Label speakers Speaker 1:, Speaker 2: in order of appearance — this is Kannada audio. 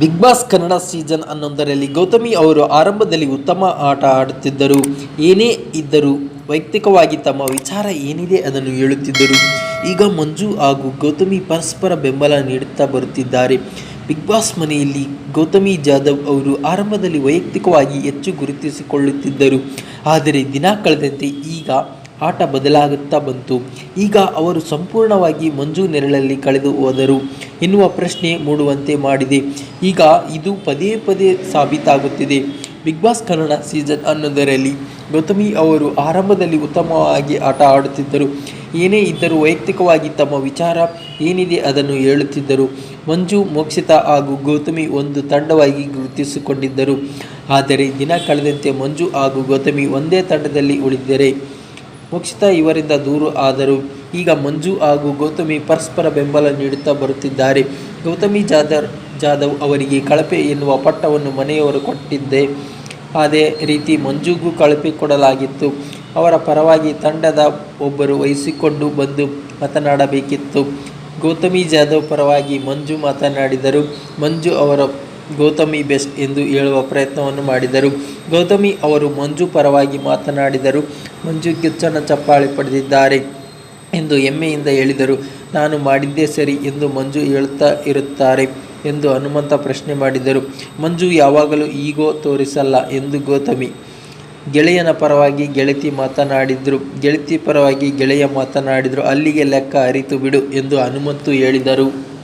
Speaker 1: ಬಿಗ್ ಬಾಸ್ ಕನ್ನಡ ಸೀಸನ್ ಹನ್ನೊಂದರಲ್ಲಿ ಗೌತಮಿ ಅವರು ಆರಂಭದಲ್ಲಿ ಉತ್ತಮ ಆಟ ಆಡುತ್ತಿದ್ದರು. ಏನೇ ಇದ್ದರೂ ವೈಯಕ್ತಿಕವಾಗಿ ತಮ್ಮ ವಿಚಾರ ಏನಿದೆ ಅದನ್ನು ಹೇಳುತ್ತಿದ್ದರು. ಈಗ ಮಂಜು ಹಾಗೂ ಗೌತಮಿ ಪರಸ್ಪರ ಬೆಂಬಲ ನೀಡುತ್ತಾ ಬರುತ್ತಿದ್ದಾರೆ. ಬಿಗ್ ಬಾಸ್ ಮನೆಯಲ್ಲಿ ಗೌತಮಿ ಜಾಧವ್ ಅವರು ಆರಂಭದಲ್ಲಿ ವೈಯಕ್ತಿಕವಾಗಿ ಹೆಚ್ಚು ಗುರುತಿಸಿಕೊಳ್ಳುತ್ತಿದ್ದರು. ಆದರೆ ದಿನ ಕಳೆದಂತೆ ಈಗ ಆಟ ಬದಲಾಗುತ್ತಾ ಬಂತು. ಈಗ ಅವರು ಸಂಪೂರ್ಣವಾಗಿ ಮಂಜು ನೆರಳಲ್ಲಿ ಕಳೆದು ಹೋದರು. ಎನ್ನುವ ಪ್ರಶ್ನೆ ಮೂಡುವಂತೆ ಮಾಡಿದೆ. ಈಗ ಇದು ಪದೇ ಪದೇ ಸಾಬೀತಾಗುತ್ತಿದೆ. ಬಿಗ್ ಬಾಸ್ ಕನ್ನಡ ಸೀಸನ್ ಹನ್ನೊಂದರಲ್ಲಿ ಗೌತಮಿ ಅವರು ಆರಂಭದಲ್ಲಿ ಉತ್ತಮವಾಗಿ ಆಟ ಆಡುತ್ತಿದ್ದರು. ಏನೇ ಇದ್ದರೂ ವೈಯಕ್ತಿಕವಾಗಿ ತಮ್ಮ ವಿಚಾರ ಏನಿದೆ ಅದನ್ನು ಹೇಳುತ್ತಿದ್ದರು. ಮಂಜು, ಮೋಕ್ಷಿತಾ ಹಾಗೂ ಗೌತಮಿ ಒಂದು ತಂಡವಾಗಿ ಗುರುತಿಸಿಕೊಂಡಿದ್ದರು. ಆದರೆ ದಿನ ಕಳೆದಂತೆ ಮಂಜು ಹಾಗೂ ಗೌತಮಿ ಒಂದೇ ತಂಡದಲ್ಲಿ ಉಳಿದರೆ ಮೋಕ್ಷಿತಾ ಇವರಿಂದ ದೂರ ಆದರು ಈಗ ಮಂಜು ಹಾಗೂ ಗೌತಮಿ ಪರಸ್ಪರ ಬೆಂಬಲ ನೀಡುತ್ತಾ ಬರುತ್ತಿದ್ದಾರೆ. ಗೌತಮಿ ಜಾಧವ್ ಜಾಧವ್ ಅವರಿಗೆ ಕಳಪೆ ಎನ್ನುವ ಪಟ್ಟವನ್ನು ಮನೆಯವರು ಕೊಟ್ಟಿದ್ದೆ. ಅದೇ ರೀತಿ ಮಂಜುಗೂ ಕಳಪೆ ಕೊಡಲಾಗಿತ್ತು. ಅವರ ಪರವಾಗಿ ತಂಡದ ಒಬ್ಬರು ವಹಿಸಿಕೊಂಡು ಬಂದು ಮಾತನಾಡಬೇಕಿತ್ತು. ಗೌತಮಿ ಜಾಧವ್ ಪರವಾಗಿ ಮಂಜು ಮಾತನಾಡಿದರು. ಮಂಜು ಅವರ ಗೌತಮಿ ಬೆಸ್ಟ್ ಎಂದು ಹೇಳುವ ಪ್ರಯತ್ನವನ್ನು ಮಾಡಿದರು. ಗೌತಮಿ ಅವರು ಮಂಜು ಪರವಾಗಿ ಮಾತನಾಡಿದರು, ಮಂಜು ಕಿಚ್ಚನ ಚಪ್ಪಾಳೆ ಪಡೆದಿದ್ದಾರೆ ಎಂದು ಹೆಮ್ಮೆಯಿಂದ ಹೇಳಿದರು. ನಾನು ಮಾಡಿದ್ದೇ ಸರಿ ಎಂದು ಮಂಜು ಹೇಳುತ್ತಾ ಇರುತ್ತಾರೆ ಎಂದು ಹನುಮಂತ ಪ್ರಶ್ನೆ ಮಾಡಿದರು. ಮಂಜು ಯಾವಾಗಲೂ ಈಗೋ ತೋರಿಸಲ್ಲ ಎಂದು ಗೌತಮಿ ಗೆಳೆಯನ ಪರವಾಗಿ ಗೆಳತಿ ಮಾತನಾಡಿದರು. ಗೆಳತಿ ಪರವಾಗಿ ಗೆಳೆಯ ಮಾತನಾಡಿದರು. ಅಲ್ಲಿಗೆ ಲೆಕ್ಕ ಅರಿತು ಬಿಡು ಎಂದು ಹನುಮಂತು ಹೇಳಿದರು.